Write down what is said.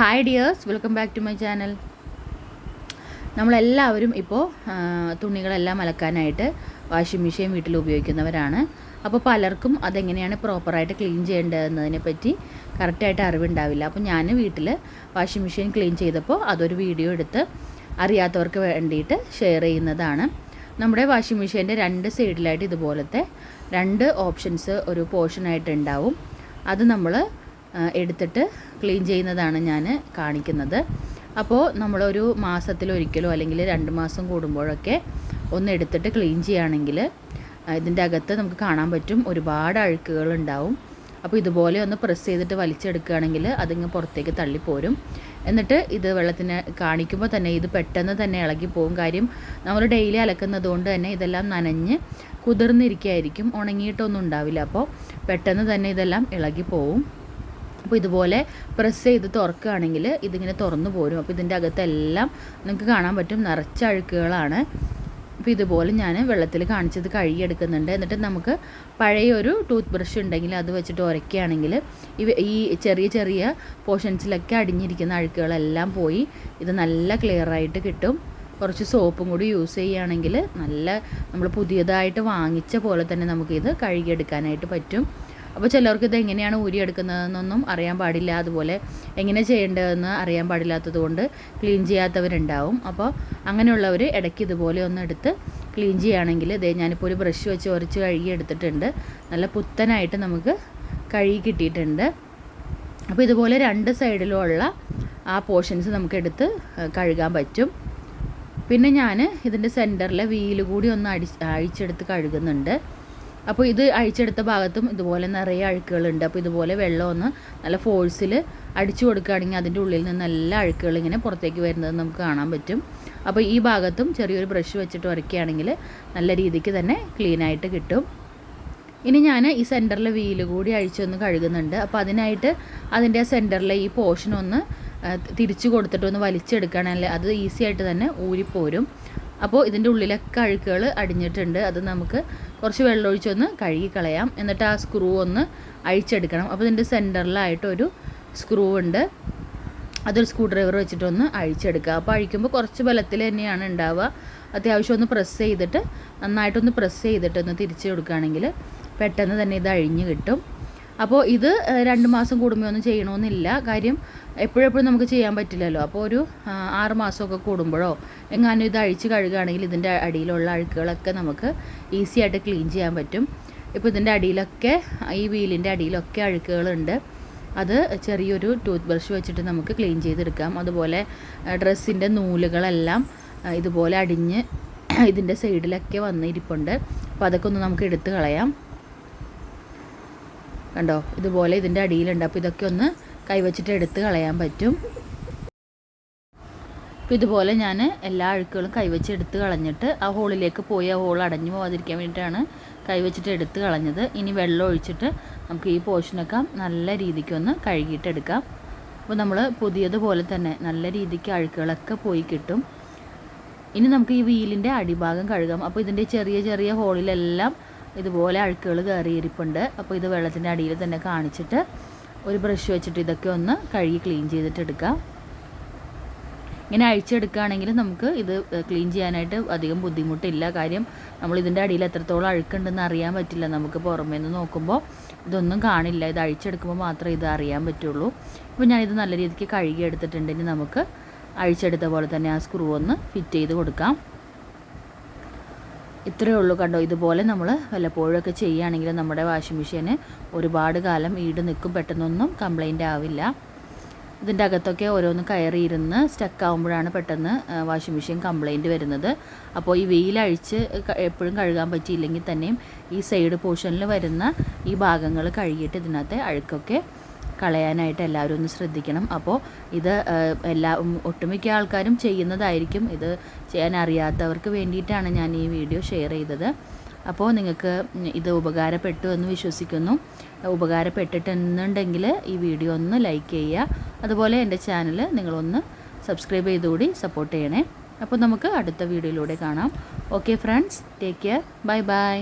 Hi dears welcome back to my channel നമ്മളെല്ലാവരും ഇപ്പോൾ തുണികളെല്ലാം അലക്കാനായിട്ട് washing machine വീട്ടിൽ ഉപയോഗിക്കുന്നവരാണ്. അപ്പോൾ പലർക്കും അതെങ്ങനെയാണ് പ്രോപ്പറായിട്ട് ക്ലീൻ ചെയ്യേണ്ടതെന്നതിനെ പറ്റി കറക്റ്റായിട്ട് അറിവുണ്ടാവില്ല. അപ്പോൾ ഞാൻ വീട്ടിൽ വാഷിംഗ് മെഷീൻ ക്ലീൻ ചെയ്തപ്പോൾ അതൊരു വീഡിയോ എടുത്ത് അറിയാത്തവർക്ക് വേണ്ടിയിട്ട് ഷെയർ ചെയ്യുന്നതാണ്. നമ്മുടെ വാഷിംഗ് മെഷീന്റെ രണ്ട് സൈഡിലായിട്ട് ഇതുപോലത്തെ രണ്ട് ഓപ്ഷൻസ് ഒരു പോർഷനായിട്ട് ഉണ്ടാവും. അത് നമ്മൾ എടുത്തിട്ട് ക്ലീൻ ചെയ്യുന്നതാണ് ഞാൻ കാണിക്കുന്നത്. അപ്പോൾ നമ്മളൊരു മാസത്തിലൊരിക്കലോ അല്ലെങ്കിൽ രണ്ട് മാസം കൂടുമ്പോഴൊക്കെ ഒന്ന് എടുത്തിട്ട് ക്ലീൻ ചെയ്യുകയാണെങ്കിൽ ഇതിന്റെ അകത്ത് നമുക്ക് കാണാൻ പറ്റും ഒരുപാട് അഴുക്കുകൾ ഉണ്ടാവും അപ്പോൾ ഇതുപോലെ ഒന്ന് പ്രസ് ചെയ്തിട്ട് വലിച്ചെടുക്കുകയാണെങ്കിൽ അതിങ്ങ് പുറത്തേക്ക് തള്ളിപ്പോരും. എന്നിട്ട് ഇത് വെള്ളത്തിന് കാണിക്കുമ്പോൾ തന്നെ ഇത് പെട്ടെന്ന് തന്നെ ഇളകി പോകും കാര്യം നമ്മൾ ഡെയിലി അലക്കുന്നത് കൊണ്ട് തന്നെ ഇതെല്ലാം നനഞ്ഞ് കുതിർന്നിരിക്കുകയായിരിക്കും. ഉണങ്ങിയിട്ടൊന്നും ഉണ്ടാവില്ല. അപ്പോൾ പെട്ടെന്ന് തന്നെ ഇതെല്ലാം ഇളകി പോവും. അപ്പോൾ ഇതുപോലെ പ്രസ് ചെയ്ത് തുറക്കുകയാണെങ്കിൽ ഇതിങ്ങനെ തുറന്നു പോരും. അപ്പോൾ ഇതിന്റെ അകത്തെല്ലാം നിങ്ങൾക്ക് കാണാൻ പറ്റും നിറച്ച അഴുക്കുകളാണ്. അപ്പോൾ ഇതുപോലെ ഞാൻ വെള്ളത്തിൽ കാണിച്ചത് കഴുകിയെടുക്കുന്നുണ്ട്. എന്നിട്ട് നമുക്ക് പഴയ ഒരു ടൂത്ത് ബ്രഷ് ഉണ്ടെങ്കിൽ അത് വെച്ചിട്ട് ഉരയ്ക്കുകയാണെങ്കിൽ ഈ ചെറിയ ചെറിയ പോർഷൻസിലൊക്കെ അടിഞ്ഞിരിക്കുന്ന അഴുക്കുകളെല്ലാം പോയി ഇത് നല്ല ക്ലിയർ ആയിട്ട് കിട്ടും. കുറച്ച് സോപ്പും കൂടി യൂസ് ചെയ്യുകയാണെങ്കിൽ നല്ല നമ്മൾ പുതിയതായിട്ട് വാങ്ങിച്ച പോലെ തന്നെ നമുക്കിത് കഴുകിയെടുക്കാനായിട്ട് പറ്റും. അപ്പോൾ ചിലർക്ക് ഇത് എങ്ങനെയാണ് ഊരിയെടുക്കുന്നതെന്നൊന്നും അറിയാൻ പാടില്ല. അതുപോലെ എങ്ങനെ ചെയ്യേണ്ടതെന്ന് അറിയാൻ പാടില്ലാത്തത് കൊണ്ട് ക്ലീൻ ചെയ്യാത്തവരുണ്ടാവും. അപ്പോൾ അങ്ങനെയുള്ളവർ ഇടയ്ക്ക് ഇതുപോലെ ഒന്ന് എടുത്ത് ക്ലീൻ ചെയ്യുകയാണെങ്കിൽ ഇതേ ഞാനിപ്പോൾ ഒരു ബ്രഷ് വെച്ച് ഉരച്ച് കഴുകി എടുത്തിട്ടുണ്ട്. നല്ല പുത്തനായിട്ട് നമുക്ക് കഴുകി കിട്ടിയിട്ടുണ്ട്. അപ്പോൾ ഇതുപോലെ രണ്ട് സൈഡിലുമുള്ള ആ പോർഷൻസ് നമുക്ക് എടുത്ത് കഴുകാൻ പറ്റും. പിന്നെ ഞാൻ ഇതിന്റെ സെന്ററിലെ വീൽ കൂടി ഒന്ന് അടി അഴിച്ചെടുത്ത് കഴുകുന്നുണ്ട്. അപ്പോൾ ഇത് അഴിച്ചെടുത്ത ഭാഗത്തും ഇതുപോലെ നിറയെ അഴുക്കുകളുണ്ട്. അപ്പോൾ ഇതുപോലെ വെള്ളം ഒന്ന് നല്ല ഫോഴ്സിൽ അടിച്ചു കൊടുക്കുകയാണെങ്കിൽ അതിന്റെ ഉള്ളിൽ നിന്ന് നല്ല അഴുക്കുകൾ ഇങ്ങനെ പുറത്തേക്ക് വരുന്നത് നമുക്ക് കാണാൻ പറ്റും. അപ്പോൾ ഈ ഭാഗത്തും ചെറിയൊരു ബ്രഷ് വെച്ചിട്ട് വരയ്ക്കുകയാണെങ്കിൽ നല്ല രീതിക്ക് തന്നെ ക്ലീനായിട്ട് കിട്ടും. ഇനി ഞാൻ ഈ സെന്ററിലെ വീൽ കൂടി അഴിച്ചൊന്ന് കഴുകുന്നുണ്ട്. അപ്പോൾ അതിനായിട്ട് അതിന്റെ സെന്ററിലെ ഈ പോർഷൻ ഒന്ന് തിരിച്ചു കൊടുത്തിട്ടൊന്ന് വലിച്ചെടുക്കുകയാണെങ്കിൽ അത് ഈസി ആയിട്ട് തന്നെ ഊരിപ്പോരും. അപ്പോൾ ഇതിന്റെ ഉള്ളിലൊക്കെ അഴുക്കുകൾ അടിഞ്ഞിട്ടുണ്ട്. അത് നമുക്ക് കുറച്ച് വെള്ളമൊഴിച്ചൊന്ന് കഴുകി കളയാം. എന്നിട്ട് ആ സ്ക്രൂ ഒന്ന് അഴിച്ചെടുക്കണം. അപ്പോൾ ഇതിന്റെ സെന്ററിലായിട്ടൊരു സ്ക്രൂ ഉണ്ട്. അതൊരു സ്ക്രൂ ഡ്രൈവർ വെച്ചിട്ടൊന്ന് അഴിച്ചെടുക്കുക. അപ്പോൾ അഴിക്കുമ്പോൾ കുറച്ച് ബലത്തിൽ തന്നെയാണ് ഉണ്ടാവുക. അത്യാവശ്യം ഒന്ന് പ്രസ് ചെയ്തിട്ട് നന്നായിട്ടൊന്ന് പ്രസ് ചെയ്തിട്ട് ഒന്ന് തിരിച്ചു കൊടുക്കുകയാണെങ്കിൽ പെട്ടെന്ന് തന്നെ ഇത് അഴിഞ്ഞ് കിട്ടും. അപ്പോൾ ഇത് രണ്ട് മാസം കൂടുമ്പോൾ ഒന്നും ചെയ്യണമെന്നില്ല കാര്യം എപ്പോഴെപ്പോഴും നമുക്ക് ചെയ്യാൻ പറ്റില്ലല്ലോ. അപ്പോൾ ഒരു ആറ് മാസമൊക്കെ കൂടുമ്പോഴോ എങ്ങാനും ഇത് അഴിച്ച് കഴുകുകയാണെങ്കിൽ ഇതിന്റെ അടിയിലുള്ള അഴുക്കുകളൊക്കെ നമുക്ക് ഈസി ആയിട്ട് ക്ലീൻ ചെയ്യാൻ പറ്റും. ഇപ്പോൾ ഇതിന്റെ അടിയിലൊക്കെ ഈ വീലിന്റെ അടിയിലൊക്കെ അഴുക്കുകളുണ്ട്. അത് ചെറിയൊരു ടൂത്ത് ബ്രഷ് വെച്ചിട്ട് നമുക്ക് ക്ലീൻ ചെയ്തെടുക്കാം. അതുപോലെ ഡ്രസ്സിന്റെ നൂലുകളെല്ലാം ഇതുപോലെ അടിഞ്ഞ് ഇതിന്റെ സൈഡിലൊക്കെ വന്നിരിപ്പുണ്ട് അപ്പോൾ അതൊക്കെ ഒന്ന് നമുക്ക് എടുത്ത് കളയാം. കണ്ടോ? ഇതുപോലെ ഇതിന്റെ അടിയിലുണ്ട്. അപ്പോൾ ഇതൊക്കെ ഒന്ന് കൈവച്ചിട്ട് എടുത്ത് കളയാൻ പറ്റും. അപ്പോൾ ഇതുപോലെ ഞാൻ എല്ലാ അഴുക്കുകളും കൈവച്ച് എടുത്ത് കളഞ്ഞിട്ട് ആ ഹോളിലേക്ക് പോയി ആ ഹോൾ അടഞ്ഞു പോകാതിരിക്കാൻ വേണ്ടിയിട്ടാണ് കൈവച്ചിട്ട് എടുത്ത് കളഞ്ഞത്. ഇനി വെള്ളം ഒഴിച്ചിട്ട് നമുക്ക് ഈ പോർഷനൊക്കെ നല്ല രീതിക്കൊന്ന് കഴുകിയിട്ടെടുക്കാം അപ്പോൾ നമ്മൾ പുതിയതുപോലെ തന്നെ നല്ല രീതിക്ക് അഴുക്കുകളൊക്കെ പോയി കിട്ടും. ഇനി നമുക്ക് ഈ വീലിന്റെ അടിഭാഗം കഴുകാം. അപ്പോൾ ഇതിന്റെ ചെറിയ ചെറിയ ഹോളിലെല്ലാം ഇതുപോലെ അഴുക്കുകൾ കയറിയിരിപ്പുണ്ട് അപ്പോൾ ഇത് വെള്ളത്തിന്റെ അടിയിൽ തന്നെ കാണിച്ചിട്ട് ഒരു ബ്രഷ് വെച്ചിട്ട് ഇതൊക്കെ ഒന്ന് കഴുകി ക്ലീൻ ചെയ്തിട്ട് എടുക്കാം. ഇങ്ങനെ അഴിച്ചെടുക്കുകയാണെങ്കിൽ നമുക്ക് ഇത് ക്ലീൻ ചെയ്യാനായിട്ട് അധികം ബുദ്ധിമുട്ടില്ല. കാര്യം നമ്മൾ ഇതിന്റെ അടിയിൽ എത്രത്തോളം അഴുക്കുണ്ടെന്ന് അറിയാൻ പറ്റില്ല. നമുക്ക് പുറമേ നിന്ന് നോക്കുമ്പോൾ ഇതൊന്നും കാണില്ല. ഇത് അഴിച്ചെടുക്കുമ്പോൾ മാത്രമേ ഇത് അറിയാൻ പറ്റുള്ളൂ. അപ്പോൾ ഞാനിത് നല്ല രീതിക്ക് കഴുകി എടുത്തിട്ടുണ്ടെങ്കിൽ നമുക്ക് അഴിച്ചെടുത്ത പോലെ തന്നെ ആ സ്ക്രൂ ഒന്ന് ഫിറ്റ് ചെയ്ത് കൊടുക്കാം. ഇത്രയേ ഉള്ളൂ കണ്ടോ. ഇതുപോലെ നമ്മൾ വല്ലപ്പോഴൊക്കെ ചെയ്യുകയാണെങ്കിൽ നമ്മുടെ വാഷിംഗ് മെഷീന് ഒരുപാട് കാലം ഈട് നിൽക്കും പെട്ടെന്നൊന്നും കംപ്ലൈന്റ് ആവില്ല. ഇതിന്റെ അകത്തൊക്കെ ഓരോന്ന് കയറിയിരുന്ന് സ്റ്റക്ക് ആകുമ്പോഴാണ് പെട്ടെന്ന് വാഷിംഗ് മെഷീൻ കംപ്ലൈന്റ് വരുന്നത്. അപ്പോൾ ഈ വെയിലഴിച്ച് എപ്പോഴും കഴുകാൻ പറ്റിയില്ലെങ്കിൽ തന്നെയും ഈ സൈഡ് പോർഷനിൽ വരുന്ന ഈ ഭാഗങ്ങൾ കഴുകിയിട്ട് ഇതിനകത്തെ അഴുക്കൊക്കെ കളയാനായിട്ട് എല്ലാവരും ഒന്ന് ശ്രദ്ധിക്കണം. അപ്പോൾ ഇത് എല്ലാ ഒട്ടുമിക്ക ആൾക്കാരും ചെയ്യുന്നതായിരിക്കും. ഇത് ചെയ്യാൻ അറിയാത്തവർക്ക് വേണ്ടിയിട്ടാണ് ഞാൻ ഈ വീഡിയോ ഷെയർ ചെയ്തത്. അപ്പോൾ നിങ്ങൾക്ക് ഇത് ഉപകാരപ്പെട്ടു എന്ന് വിശ്വസിക്കുന്നു. ഉപകാരപ്പെട്ടിട്ടുണ്ടെങ്കിൽ ഈ വീഡിയോ ഒന്ന് ലൈക്ക് ചെയ്യുക. അതുപോലെ എന്റെ ചാനൽ നിങ്ങളൊന്ന് സബ്സ്ക്രൈബ് ചെയ്തുകൂടി സപ്പോർട്ട് ചെയ്യണേ. അപ്പോൾ നമുക്ക് അടുത്ത വീഡിയോയിലൂടെ കാണാം. Okay friends take care. Bye bye.